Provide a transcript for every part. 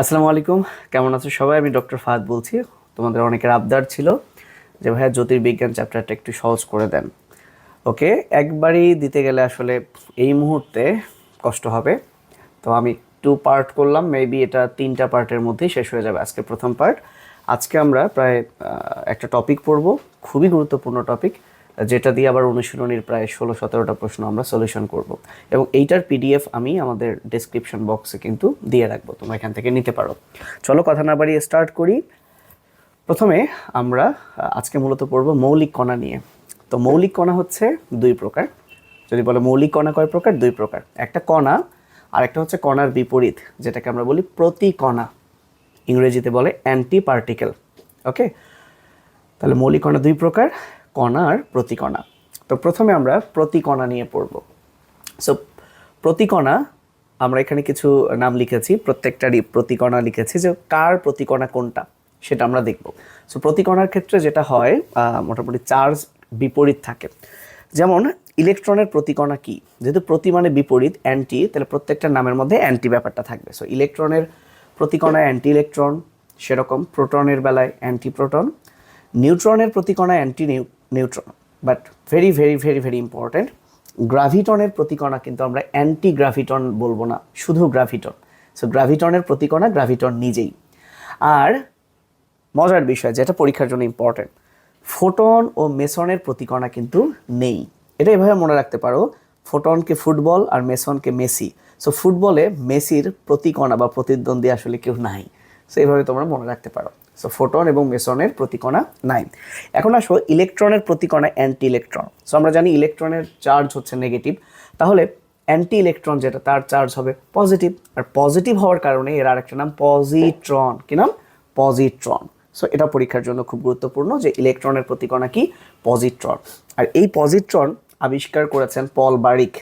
আসসালামু আলাইকুম। কেমন আছো সবাই? আমি ডক্টর ফাহাদ বলছি। তোমাদের অনেকের আবদার ছিল যে, ভাইয়া জ্যোতির্বিজ্ঞান চ্যাপ্টারটা একটু সহজ করে দেন। ওকে, একবারই দিতে গেলে আসলে এই মুহূর্তে কষ্ট হবে। তো আমি টু পার্ট করলাম মেবি এটা তিনটা পার্টের মধ্যেই শেষ হয়ে যাবে আজকে প্রথম পার্ট। আজকে আমরা প্রায় একটা টপিক পড়ব, খুবই গুরুত্বপূর্ণ টপিক যেটা দিয়ে আবার অনুশীলনীর প্রায় ষোলো, সতেরোটা প্রশ্ন আমরা সলিউশন করব। এবং এইটার পিডিএফ আমি আমাদের ডেসক্রিপশন বক্সে কিন্তু দিয়ে রাখব, তোমরা এখান থেকে নিতে পারো। চলো কথা না বাড়িয়ে স্টার্ট করি। প্রথমে আমরা আজকে মূলত পড়ব মৌলিক কণা নিয়ে। তো মৌলিক কণা হচ্ছে দুই প্রকার। যদি বলে মৌলিক কণা কয় প্রকার? দুই প্রকার। একটা কণা আর একটা হচ্ছে কণার বিপরীত, যেটাকে আমরা বলি প্রতি কণা ইংরেজিতে বলে অ্যান্টি পার্টিকেল ওকে তাহলে মৌলিক কণা দুই প্রকার কণা আর প্রতিকণা। তো প্রথমে আমরা প্রতিকণা নিয়ে পড়ব। সো প্রতিকণা, আমরা এখানে কিছু নাম লিখেছি, প্রত্যেকটারই প্রতিকণা লিখেছি যে কার প্রতিকণা কোনটা, সেটা আমরা দেখব। সো প্রতিকণার ক্ষেত্রে যেটা হয় মোটামুটি চার্জ বিপরীত থাকে। যেমন, ইলেকট্রনের প্রতিকণা কি? যেহেতু প্রতি মানে বিপরীত, অ্যান্টি, তাহলে প্রত্যেকটা নামের মধ্যে অ্যান্টি ব্যাপারটা থাকবে। সো ইলেকট্রনের প্রতিকণা অ্যান্টি ইলেকট্রন সেরকম। প্রোটনের বেলায় অ্যান্টি প্রোটন নিউট্রনের প্রতিকণা anti neutron but very very very very important গ্রাভিটনের প্রতিকণা কিন্তু আমরা অ্যান্টি গ্রাভিটন বলব না, শুধু গ্রাভিটন সো গ্রাভিটনের প্রতিকণা গ্রাভিটন নিজেই। আর মজার বিষয়, যেটা পরীক্ষার জন্য ইম্পর্ট্যান্ট ফোটন ও মেসনের প্রতিকণা কিন্তু নেই। এটা এভাবে মনে রাখতে পারো ফোটনকে ফুটবল আর মেসনকে মেসি। সো ফুটবলে মেসির প্রতিকণা বা প্রতিদ্বন্দ্বী আসলে কেউ নাই। সো এইভাবে তোমরা মনে রাখতে পারো। সো ফোটন এবং মেসনের প্রতিকণা নাইন এখন আসো ইলেকট্রনের প্রতিকণা অ্যান্টি ইলেকট্রন সো আমরা জানি ইলেকট্রনের চার্জ হচ্ছে নেগেটিভ তাহলে অ্যান্টি ইলেকট্রন যেটা, তার চার্জ হবে পজিটিভ আর পজিটিভ হওয়ার কারণে এর আরেকটা নাম পজিট্রন কি নাম? পজিট্রন সো এটা পরীক্ষার জন্য খুব গুরুত্বপূর্ণ যে ইলেকট্রনের প্রতিকণা কি? পজিট্রন আর এই পজিট্রন আবিষ্কার করেছেন পল বারিক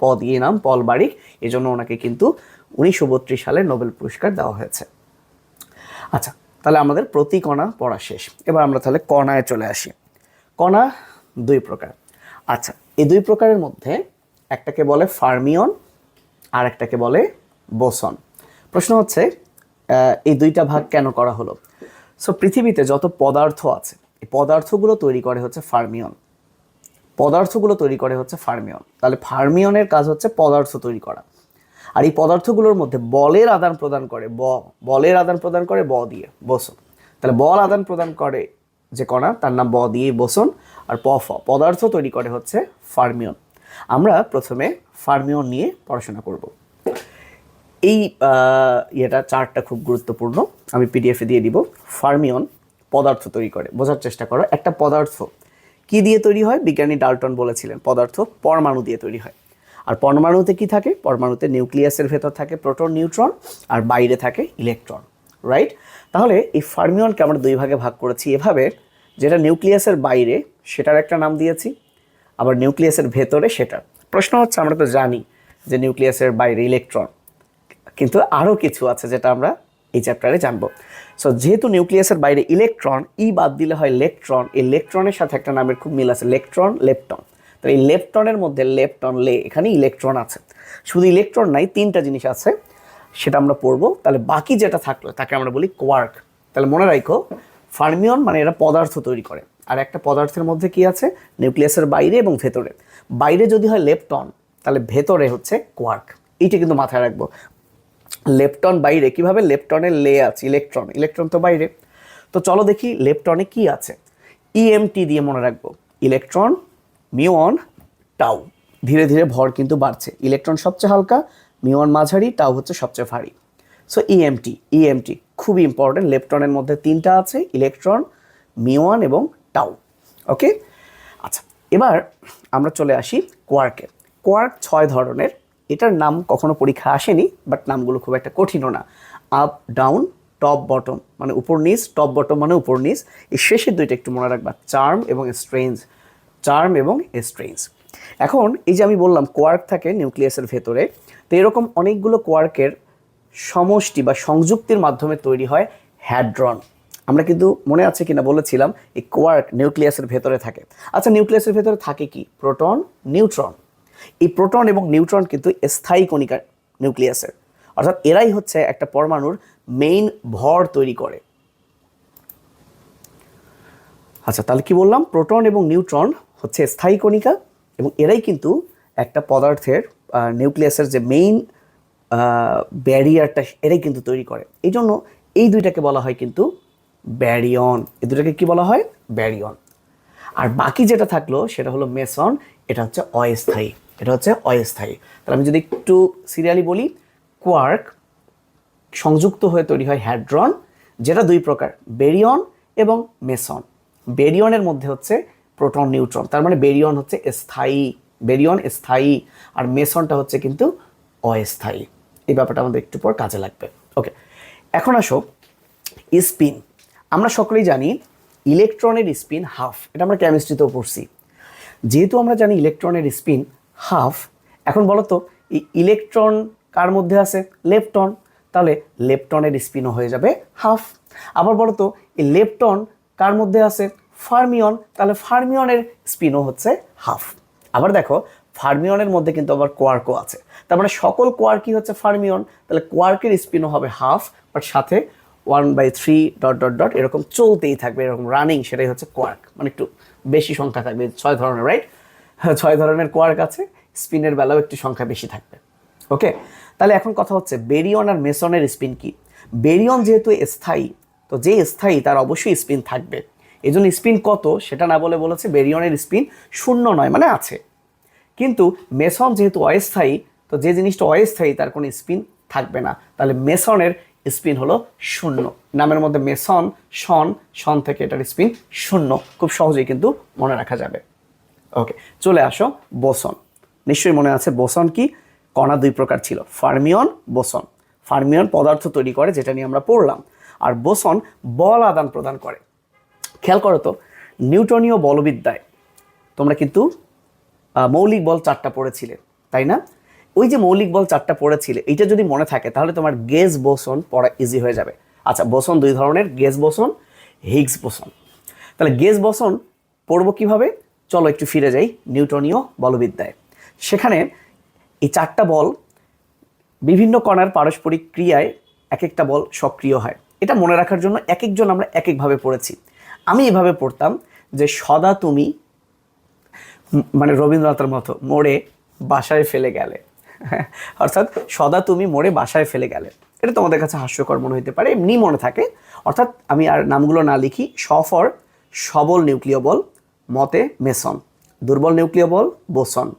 প দিয়ে নাম পল বারিক এই জন্য ওনাকে কিন্তু উনিশশো বত্রিশ সালে নোবেল পুরস্কার দেওয়া হয়েছে। আচ্ছা তাহলে আমাদের প্রতি কণা পড়া শেষ। এবার আমরা তাহলে কণায় চলে আসি। কণা দুই প্রকার। আচ্ছা এই দুই প্রকারের মধ্যে একটাকে বলে ফার্মিয়ন আর একটাকে বলে বোসন। প্রশ্ন হচ্ছে এই দুইটা ভাগ কেন করা হলো? সো পৃথিবীতে যত পদার্থ আছে, এই পদার্থগুলো তৈরি করে হচ্ছে ফার্মিয়ন। পদার্থগুলো তৈরি করে হচ্ছে ফার্মিয়ন। তাহলে ফার্মিয়নের কাজ হচ্ছে পদার্থ তৈরি করা। আর এই পদার্থগুলোর মধ্যে বলের আদান প্রদান করে, ব, বলের আদান প্রদান করে ব দিয়ে, বসন। তাহলে বল আদান প্রদান করে যে কণা, তার নাম ব দিয়ে বসন আর প, ফ। পদার্থ তৈরি করে হচ্ছে ফার্মিয়ন। আমরা প্রথমে ফার্মিয়ন নিয়ে পড়াশোনা করব। এই ইয়েটা চার্টটা খুব গুরুত্বপূর্ণ। আমি পিডিএফে দিয়ে দিব। ফার্মিয়ন পদার্থ তৈরি করে। বোঝার চেষ্টা করো, একটা পদার্থ কি দিয়ে তৈরি হয়? বিজ্ঞানী ডাল্টন বলেছিলেন, পদার্থ পরমাণু দিয়ে তৈরি হয়। আর পরমাণুতে কি থাকে? পরমাণুতে নিউক্লিয়াসের ভেতর থাকে প্রোটন, নিউট্রন আর বাইরে থাকে ইলেকট্রন রাইট তাহলে এই ফার্মিয়নকে আমরা দুই ভাগে ভাগ করেছি এভাবে, যেটা নিউক্লিয়াসের বাইরে সেটার একটা নাম দিয়েছি, আবার নিউক্লিয়াসের ভেতরে সেটার। প্রশ্ন হচ্ছে, আমরা তো জানি যে নিউক্লিয়াসের বাইরে ইলেকট্রন, কিন্তু আরও কিছু আছে যেটা আমরা এই চ্যাপ্টারে জানব। সো যেহেতু নিউক্লিয়াসের বাইরে ইলেকট্রন ই বাদ দিলে হয় ইলেকট্রন এই ইলেকট্রনের সাথে একটা নামের খুব মিল আছে ইলেকট্রন লেপটন। তো এই লেপটনের মধ্যে লেপটন লে এখানে ইলেকট্রন আছে। শুধু ইলেকট্রন নাই, তিনটা জিনিস আছে, সেটা আমরা পড়ব। তাহলে বাকি যেটা থাকল, তাকে আমরা বলি কোয়ার্ক তাহলে মনে রাখো ফার্মিয়ন মানে এরা পদার্থ তৈরি করে। আর একটা পদার্থের মধ্যে কি আছে? নিউক্লিয়াসের বাইরে এবং ভেতরে। বাইরে যদি হয় লেপটন, তাহলে ভেতরে হচ্ছে কোয়ার্ক এইটা কিন্তু মাথায় রাখব। লেপটন বাইরে, কীভাবে? লেপটনের লে আছে ইলেকট্রন ইলেকট্রন তো বাইরে। তো চলো দেখি লেপটনে কি আছে। ইএমটি দিয়ে মনে রাখব। Electron muon tau. ধীরে ধীরে ভর কিন্তু বাড়ছে। ইলেকট্রন সবচেয়ে হালকা মিওন মাঝারি, টাউ হচ্ছে সবচেয়ে ভারী। সো ইএমটি ইএমটি খুবই ইম্পর্টেন্ট লেপটনের মধ্যে তিনটা আছে, ইলেকট্রন মিওয়ান এবং টাউ। ওকে আচ্ছা এবার আমরা চলে আসি কোয়ার্কে। কোয়ার্ক ছয় ধরনের, এটার নাম কখনো পরীক্ষা আসেনি বাট নামগুলো খুব একটা কঠিনও না। আপ ডাউন টপ বটম মানে উপর নিচ টপ বটম মানে উপর নিচ। এই শেষের দুইটা একটু মনে রাখবা চার্ম এবং স্ট্রেঞ্জ চার্ম এবং স্ট্রেঞ্জ এখন এই যে আমি বললাম কোয়ার্ক থাকে নিউক্লিয়াসের ভেতরে, তো এরকম অনেকগুলো কোয়ার্কের সমষ্টি বা সংযুক্তির মাধ্যমে তৈরি হয় হ্যাড্রন আমরা কিন্তু মনে আছে কিনা বলেছিলাম এই কোয়ার্ক নিউক্লিয়াসের ভেতরে থাকে। আচ্ছা নিউক্লিয়াসের ভেতরে থাকে কি? প্রোটন নিউট্রন এই প্রোটন এবং নিউট্রন কিন্তু স্থায়ী কণিকা নিউক্লিয়াসের অর্থাৎ এরাই হচ্ছে একটা পরমাণুর মেইন ভর তৈরি করে। আচ্ছা তাহলে কি বললাম? প্রোটন এবং নিউট্রন হচ্ছে স্থায়ী কণিকা এবং এরাই কিন্তু একটা পদার্থের নিউক্লিয়াসের যে মেইন ব্যারিয়ারটা এরাই কিন্তু তৈরি করে। এই জন্য এই দুইটাকে বলা হয় কিন্তু ব্যারিয়ন এই দুটাকে কি বলা হয়? ব্যারিয়ন আর বাকি যেটা থাকল সেটা হলো মেসন, এটা হচ্ছে অস্থায়ী। এটা হচ্ছে অস্থায়ী। তাহলে আমি যদি একটু সিরিয়ালি বলি কোয়ার্ক সংযুক্ত হয়ে তৈরি হয় হ্যাড্রন যেটা দুই প্রকার বেরিয়ন এবং মেসন। বেরিয়নের মধ্যে হচ্ছে প্রোটন নিউট্রন তার মানে বেরিয়ন হচ্ছে স্থায়ী, বেরিয়ন স্থায়ী, আর মেসনটা হচ্ছে কিন্তু অস্থায়ী। এই ব্যাপারটা আমাদের একটু পর কাজে লাগবে। ওকে এখন আসো স্পিন আমরা সকলেই জানি ইলেকট্রনের স্পিন হাফ এটা আমরা কেমিস্ট্রিতেও পড়ছি। যেহেতু আমরা জানি ইলেকট্রনের স্পিন হাফ এখন বলো তো ইলেকট্রন কার মধ্যে আছে? লেপটন। তাহলে লেপটনের স্পিনও হয়ে যাবে হাফ আবার বলো তো এই লেপটন কার মধ্যে আছে? ফার্মিয়ন, তাহলে ফার্মিয়নের স্পিনও হচ্ছে হাফ আবার দেখো, ফার্মিয়নের মধ্যে কিন্তু আবার কোয়ার্কও আছে। তার মানে সকল কোয়ার্কই হচ্ছে ফার্মিয়ন, তাহলে কোয়ার্কের স্পিনও হবে হাফ বাট সাথে one by three dot dot dot এরকম চলতেই থাকবে, এরকম রানিং সেটাই হচ্ছে কোয়ার্ক মানে একটু বেশি সংখ্যা থাকবে, ছয় ধরনের রাইট ছয় ধরনের কোয়ার্ক আছে স্পিনের বেলাও একটু সংখ্যা বেশি থাকবে। ওকে তাহলে এখন কথা হচ্ছে, বেরিয়ন আর মেসনের স্পিন কি? বেরিয়ন যেহেতু স্থায়ী, তো যে স্থায়ী তার অবশ্যই স্পিন থাকবে। এই জন্য স্পিন কত সেটা না বলে বলেছে বেরিয়নের স্পিন শূন্য নয় মানে আছে। কিন্তু মেসন যেহেতু অস্থায়ী, তো যে জিনিসটা অস্থায়ী তার কোনো স্পিন থাকবে না। তাহলে মেসনের স্পিন হলো শূন্য। নামের মধ্যে মেসন সন সন থেকে এটার স্পিন শূন্য। খুব সহজেই কিন্তু মনে রাখা যাবে। ওকে, চলে আসো বোসন। নিশ্চয়ই মনে আছে বোসন কি? কণা দুই প্রকার ছিল, ফার্মিয়ন, বোসন। ফার্মিয়ন পদার্থ তৈরি করে, যেটা নিয়ে আমরা পড়লাম। আর বোসন বল আদান প্রদান করে। খেয়াল করো তো, নিউটনীয় বলবিদ্যায় তোমরা কিন্তু মৌলিক বল চারটা পড়েছিলে, তাই না? ওই যে মৌলিক বল চারটা পড়েছিলে, এইটা যদি মনে থাকে, তাহলে তোমার গেজ বোসন পড়া ইজি হয়ে যাবে। আচ্ছা বোসন দুই ধরনের, গেজ বোসন, হিগস বোসন। তাহলে গেজ বোসন পড়ব কীভাবে? চলো একটু ফিরে যাই নিউটনীয় বলবিদ্যায়। সেখানে এই চারটা বল বিভিন্ন কণার পারস্পরিক ক্রিয়ায় এক একটা বল সক্রিয় হয়। এটা মনে রাখার জন্য এক একজন আমরা এক একভাবে পড়েছি। আমি এভাবে পড়তাম যে সদা তুমি মানে রবীন্দ্রনাথের মতো, মোড়ে বাসায় ফেলে গেলে। অর্থাৎ সদা তুমি মোড়ে বাসায় ফেলে গেলে। এটা তোমাদের কাছে হাস্যকর মনে হতে পারে, এমনি মনে থাকে। অর্থাৎ আমি আর নামগুলো না লিখি সফর সবল নিউক্লিয় বল, মতে মেসন। দুর্বল নিউক্লিয় বল, বোসন।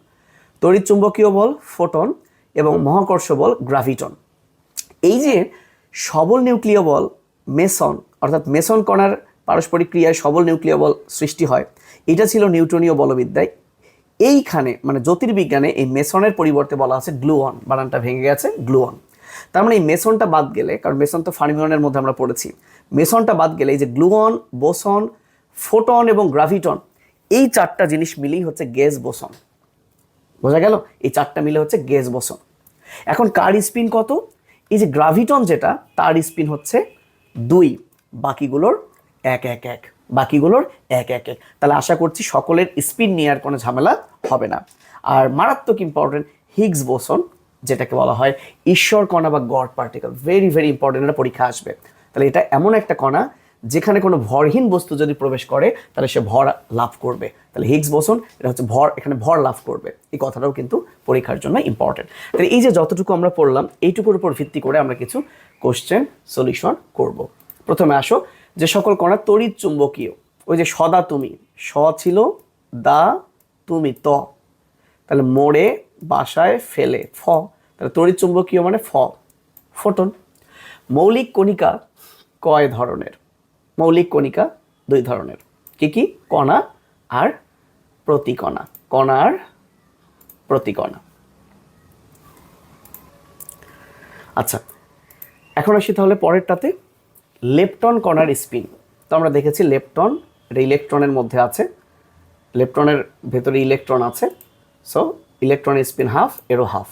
তড়িৎচুম্বকীয় বল, ফোটন। এবং মহাকর্ষ বল, গ্রাভিটন। এই যে সবল নিউক্লিয় বল, মেসন, অর্থাৎ মেসন কণার পারস্পরিক ক্রিয়ায় সবল নিউক্লিয় বল সৃষ্টি হয়। এটা ছিল নিউটনীয় বলবিদ্যায়। এইখানে মানে জ্যোতির্বিজ্ঞানে এই মেসনের পরিবর্তে বলা আছে গ্লুয়ন। বানানটা ভেঙে গেছে, গ্লুয়ন। তার মানে এই মেসনটা বাদ গেলে, কারণ মেসন তো ফার্মিয়নের মধ্যে আমরা পড়েছি, মেসনটা বাদ গেলে এই যে গ্লুয়ন, বোসন, ফোটন এবং গ্রাভিটন, এই চারটা জিনিস মিলেই হচ্ছে গ্যাস বোসন। বোঝা গেল? এই চারটা মিলে হচ্ছে গ্যাস বোসন। এখন কার স্পিন কত? এই যে গ্রাভিটন যেটা, তার স্পিন হচ্ছে দুই, বাকিগুলোর এক এক এক। বাকিগুলোর এক এক এক। তাহলে আশা করছি সকলের স্পিন নিয়ে আর কোনো ঝামেলা হবে না। আর মারাত্মক ইম্পর্টেন্ট হিগস বোসন, যেটাকে বলা হয় ঈশ্বর কণা বা God particle very very important এটা পরীক্ষা আসবে। তাহলে এটা এমন একটা কণা যেখানে কোনো ভরহীন বস্তু যদি প্রবেশ করে, তাহলে সে ভর লাভ করবে। তাহলে হিগস বোসন, এটা হচ্ছে ভর, এখানে ভর লাভ করবে। এই কথাটাও কিন্তু পরীক্ষার জন্য ইম্পর্টেন্ট তাহলে এই যে যতটুকু আমরা পড়লাম, এইটুকুর উপর ভিত্তি করে আমরা কিছু কোশ্চেন সলিউশন করব। প্রথমে আসো যে সকল কণা তড়িৎ চুম্বকীয়। ওই যে সদা তুমি, স ছিল, দা, তুমি, ত। তাহলে মোড়ে, বাসায়, ফেলে, ফ। তাহলে তড়িৎ চুম্বকীয় মানে ফ। ফোটন। মৌলিক কণিকা কয় ধরনের? মৌলিক কণিকা দুই ধরনের। কি কি? কণা আর প্রতিকণা। কণা আর প্রতিকণা। আচ্ছা এখন আসি তাহলে পরেরটাতে। লেপটন কণার স্পিন। তো আমরা দেখেছি লেপটন, এটা ইলেকট্রনের মধ্যে আছে। লেপটনের ভেতরে ইলেকট্রন আছে। সো ইলেকট্রনের স্পিন হাফ, এরও হাফ।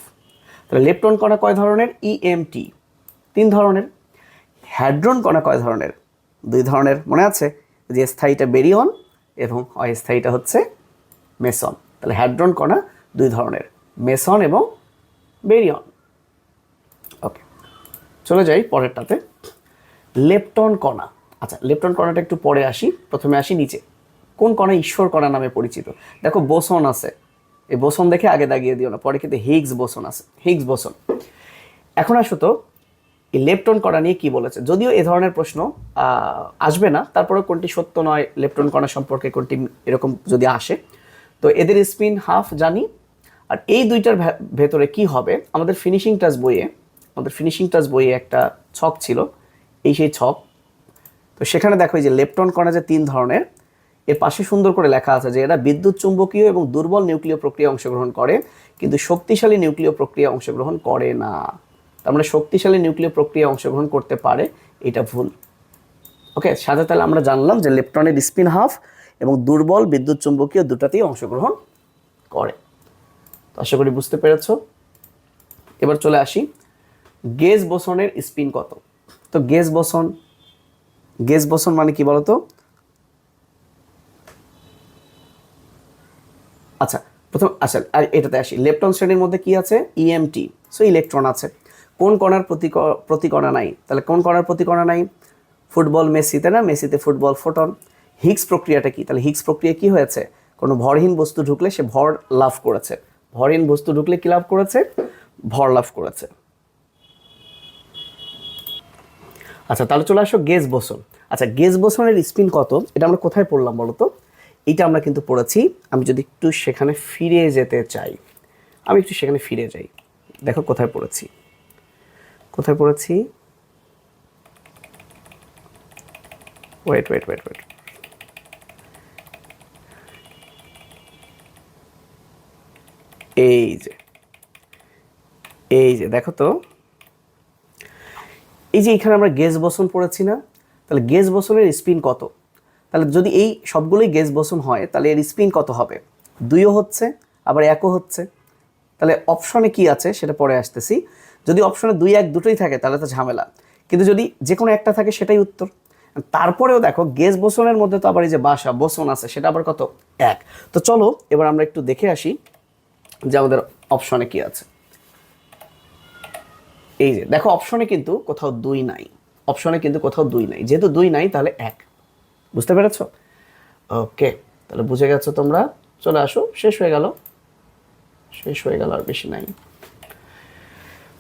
তাহলে লেপটন কণা কয় ধরনের? ইএমটি তিন ধরনের। হ্যাড্রন কণা কয় ধরনের? দুই ধরনের। মনে আছে? যে স্থায়ীটা বেরিয়ন এবং অস্থায়ীটা হচ্ছে মেসন। তাহলে হ্যাড্রন কণা দুই ধরনের। মেসন এবং বেরিয়ন। ওকে চলে যাই পরেরটাতে। লেপটন কণা। আচ্ছা লেপটন কণাটা একটু পরে আসি। প্রথমে আসি নিচে। কোন কণা ঈশ্বর কণা নামে পরিচিত? দেখো, বোসন আছে। এই বোসন দেখে আগে দাগিয়ে দিও না, পরে কিন্তু হিগস বোসন আছে। Higgs boson. এখন আসো তো, এই লেপটন কণা নিয়ে কি বলেছে? যদিও এ ধরনের প্রশ্ন আসবে না তারপরে কোনটি সত্য নয়, লেপটন কণা সম্পর্কে কোনটি এরকম যদি আসে। তো এদের স্পিন হাফ জানি। আর এই দুইটার ভেতরে কি হবে? আমাদের ফিনিশিং টাচ বইয়ে, আমাদের ফিনিশিং টাচ বইয়ে একটা ছক ছিল। এই সেই ছক তো সেখানে দেখো এই যে লেপটন কণা যে তিন ধরনের, এর পাশে সুন্দর করে লেখা আছে যে এরা বিদ্যুৎ চুম্বকীয় এবং দুর্বল নিউক্লিয় প্রক্রিয়া অংশগ্রহণ করে, কিন্তু শক্তিশালী নিউক্লিয় প্রক্রিয়া অংশগ্রহণ করে না। তার মানে শক্তিশালী নিউক্লিয় প্রক্রিয়া অংশগ্রহণ করতে পারে, এটা ভুল। ওকে, সাথে তাহলে আমরা জানলাম যে লেপটনের স্পিন হাফ এবং দুর্বল বিদ্যুৎ চুম্বকীয় দুটাতেই অংশগ্রহণ করে। তো আশা করি বুঝতে পেরেছ। এবার চলে আসি। গেজ বোসনের স্পিন কত? তো গেজ বোসন গেজ বোসন মানে কি বলতো? আচ্ছা প্রথম আচ্ছা আর এটাতে আসি। লেপটন শ্রেণির মধ্যে কি আছে? ইএমটি সো ইলেকট্রন আছে। কোন কণার প্রতি প্রতিকণা নাই? তাহলে কোন কণার প্রতিকণা নাই? ফুটবল মেসিতে না? মেসিতে ফুটবল ফোটন। হিগস প্রক্রিয়াটা কি? তাহলে হিগস প্রক্রিয়া কি হয়েছে? কোনো ভরহীন বস্তু ঢুকলে সে ভর লাভ করেছে। ভরহীন বস্তু ঢুকলে কি লাভ করেছে? ভর লাভ করেছে। আচ্ছা তাহলে চলে আসো গেজ বোসন। আচ্ছা গেজ বোসনের স্পিন কত? এটা আমরা কোথায় পড়লাম বলতো এটা আমরা কিন্তু পড়েছি। আমি যদি একটু সেখানে ফিরে যেতে চাই, আমি একটু সেখানে ফিরে যাই। দেখো কোথায় পড়েছি। কোথায় পড়েছি? ওয়েট ওয়েট ওয়েট ওয়েট এই যে এই যে, দেখো তো। এই যে এখানে আমরা গেজ বসন পড়েছি না, তাহলে গেজ বসনের স্পিন কত? তাহলে যদি এই সবগুলোই গেজ বসন হয়, তাহলে এর স্পিন কত হবে? দুইও হচ্ছে, আবার একও হচ্ছে। তাহলে অপশনে কি আছে সেটা পরে আসতেছি। যদি অপশনে দুই, এক দুটোই থাকে, তাহলে তো ঝামেলা। কিন্তু যদি যে কোনো একটা থাকে, সেটাই উত্তর। তারপরেও দেখো, গেজ বসনের মধ্যে তো আবার এই যে বাসা, বসন আছে, সেটা আবার কত? এক। তো চলো, এবার আমরা একটু দেখে আসি যে আমাদের অপশনে কি আছে। এই যে, দেখো অপশনে কিন্তু কোথাও দুই নাই। অপশনে কিন্তু কোথাও দুই নাই। যেহেতু দুই নাই, তাহলে এক। বুঝতে পেরেছ? ওকে তাহলে বুঝে গেছো তোমরা। চলে আসো, শেষ হয়ে গেল। শেষ হয়ে গেল আর বেশি নাই।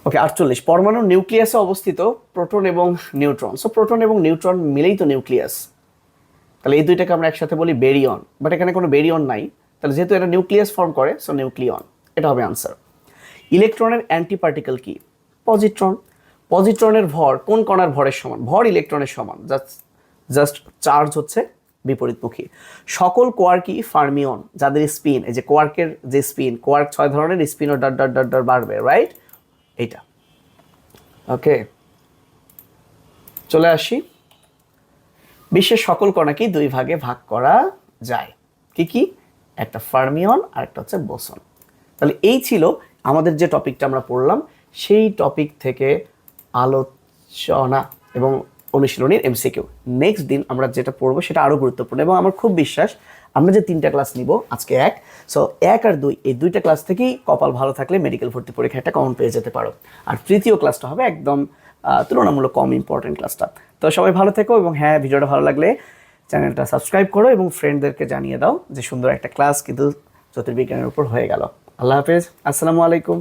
ওকে আটচল্লিশ। পরমাণুর নিউক্লিয়াসে অবস্থিত প্রোটন এবং নিউট্রন। সো প্রোটন এবং নিউট্রন মিলেই তো নিউক্লিয়াস। তাহলে এই দুইটাকে আমরা একসাথে বলি বেরিয়ন। বাট এখানে কোনো বেরিয়ন নাই। তাহলে যেহেতু এটা নিউক্লিয়াস ফর্ম করে সো নিউক্লিয়ন। এটা হবে আনসার ইলেকট্রনের অ্যান্টি অ্যান্টিপার্টিকেল কি? পজিট্রন পজিট্রনের ভর কোন কণার ভরের সমান? ভর ইলেকট্রনের সমান। জাস্ট জাস্ট চার্জ হচ্ছে বিপরীতমুখী সকল কোয়ার্কই ফার্মিয়ন যাদের স্পিন এই যে কোয়ার্কের যে স্পিন কোয়ার্ক ছয় ধরনের স্পিনও ডট ডট ডট ডট বাড়বে রাইট এইটা। ওকে চলে আসি। বিশ্বের সকল কণাকেই দুই ভাগে ভাগ করা যায়। কি কি? একটা ফার্মিয়ন আর একটা হচ্ছে বোসন তাহলে এই ছিল আমাদের যে টপিকটা আমরা পড়লাম সেই টপিক থেকে আলোচনা এবং অনুশীলনীর এমসিকিউ নেক্সট দিন আমরা যেটা পড়ব সেটা আরও গুরুত্বপূর্ণ এবং আমার খুব বিশ্বাস আমরা যে তিনটা ক্লাস নিব, আজকে এক। সো এক আর দুই, এই দুইটা ক্লাস থেকেই কপাল ভালো থাকলে মেডিকেল ভর্তি পরীক্ষা একটা কমন পেয়ে যেতে পারো। আর তৃতীয় ক্লাসটা হবে একদম তুলনামূলক কম ইম্পর্টেন্ট ক্লাসটা তো সবাই ভালো থেকো এবং হ্যাঁ ভিডিওটা ভালো লাগলে চ্যানেলটা সাবস্ক্রাইব করো এবং ফ্রেন্ডদেরকে জানিয়ে দাও যে সুন্দর একটা ক্লাস কিন্তু জ্যোতির্বিজ্ঞানের উপর হয়ে গেল। আল্লাহ হাফেজ, আসসালামু আলাইকুম।